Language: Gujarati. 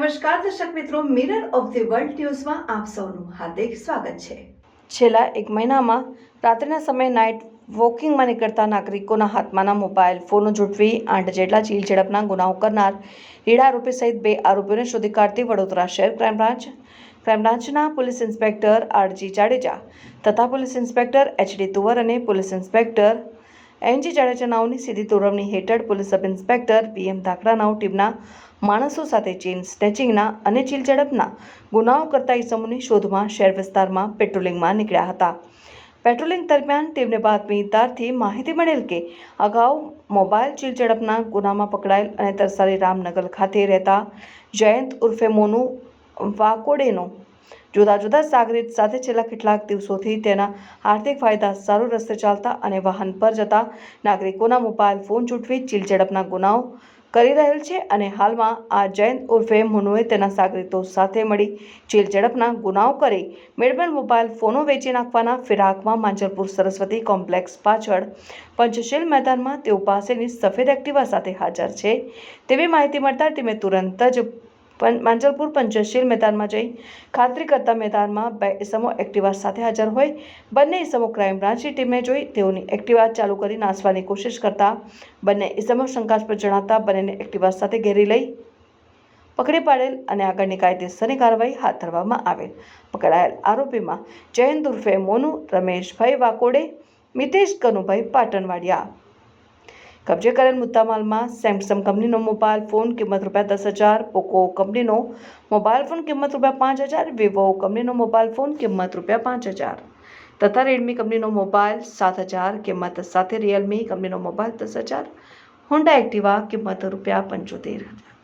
નમસ્કાર, દર્શક મિત્રો મિરર ઓફ ધી વર્લ્ડ ન્યૂઝમાં આપ સૌનું હાર્દિક સ્વાગત છે. છેલ્લા એક મહિનામાં રાત્રિના સમયે નાઇટ વોકિંગમાં નીકળતા નાગરિકોના હાથમાંના મોબાઈલ ફોનો ઝૂંટવી આઠ જેટલા ચીલ ઝડપના ગુનાઓ કરનાર રીડા આરોપી સહિત બે આરોપીઓને શોધી કાઢતી વડોદરા શહેર ક્રાઇમ બ્રાન્ચ ક્રાઇમ બ્રાન્ચના police inspector R G Jadeja તથા police inspector H D Tuvar અને police inspector N G Jadeja નાઓની સીધી તોરવણી હેઠળ police sub inspector P M Dhakra નાઓ ટીમના માણસો સાથે ચેઇન સ્નેચિંગના અને ચીલ ઝડપના ગુનાઓ કરતા ઇસમોની શોધમાં શહેર વિસ્તારમાં પેટ્રોલિંગમાં નીકળ્યા હતા. પેટ્રોલિંગ દરમિયાન તેમને બાતમીદારથી માહિતી મળેલ કે અગાઉ મોબાઈલ ચીલ ઝડપના ગુનામાં પકડાયેલ અને તરસારી રામનગર ખાતે રહેતા જયંત ઉર્ફે મોનુ વાકોડેનો જુદા જુદા સાગરીત સાથે છેલ્લા કેટલાક દિવસોથી તેના આર્થિક ફાયદા સારો રસ્તે ચાલતા અને વાહન પર જતા નાગરિકોના મોબાઈલ ફોન ચૂંટવી ચીલ ઝડપના ગુનાઓ કરી રહેલ છે અને હાલમાં આ જયંત ઉર્ફે મુનુએ તેના સાગરીતો સાથે મળી ચીલ ઝડપના ગુનાઓ કરી મેળવેલ મોબાઈલ ફોનો વેચી નાખવાના ફિરાકમાં માંજલપુર સરસ્વતી કોમ્પ્લેક્સ પાછળ પંચશીલ મેદાનમાં તેઓ પાસેની સફેદ એક્ટિવા સાથે હાજર છે. તેવી માહિતી મળતા ટીમે તુરંત જ માંજલપુર પંચશીલ મેદાનમાં જઈ ખાતરી કરતા મેદાનમાં બે ઇસમો એક્ટિવા સાથે હાજર હોય. બંને ઇસમો ક્રાઇમ બ્રાન્ચની ટીમે જોઈ તેઓની એક્ટિવા ચાલુ કરી નાસવાની કોશિશ કરતા બંને ઇસમો શંકાસ્પદ જણાતા બંનેને એક્ટિવા સાથે ઘેરી લઈ પકડી પાડેલ અને આગળની કાયદેસરની કાર્યવાહી હાથ ધરવામાં આવેલ. પકડાયેલ આરોપીમાં જયંત ઉર્ફે મોનુ રમેશભાઈ વાકોડે, મિતેશ કનુભાઈ પાટણવાડિયા કબજે કરેલ મુદ્દામાલમાં સેમસંગ કંપનીનો મોબાઈલ ફોન કિંમત રૂપિયા દસ હજાર પોકો કંપનીનો મોબાઈલ ફોન કિંમત રૂપિયા પાંચ હજાર વિવો કંપનીનો મોબાઈલ ફોન કિંમત રૂપિયા પાંચ હજાર. તથા રેડમી કંપનીનો મોબાઈલ સાત હજાર, કિંમત સાથે રિયલમી કંપનીનો મોબાઈલ દસ હજાર. હોન્ડા એક્ટિવા કિંમત રૂપિયા પંચોતેર. હજાર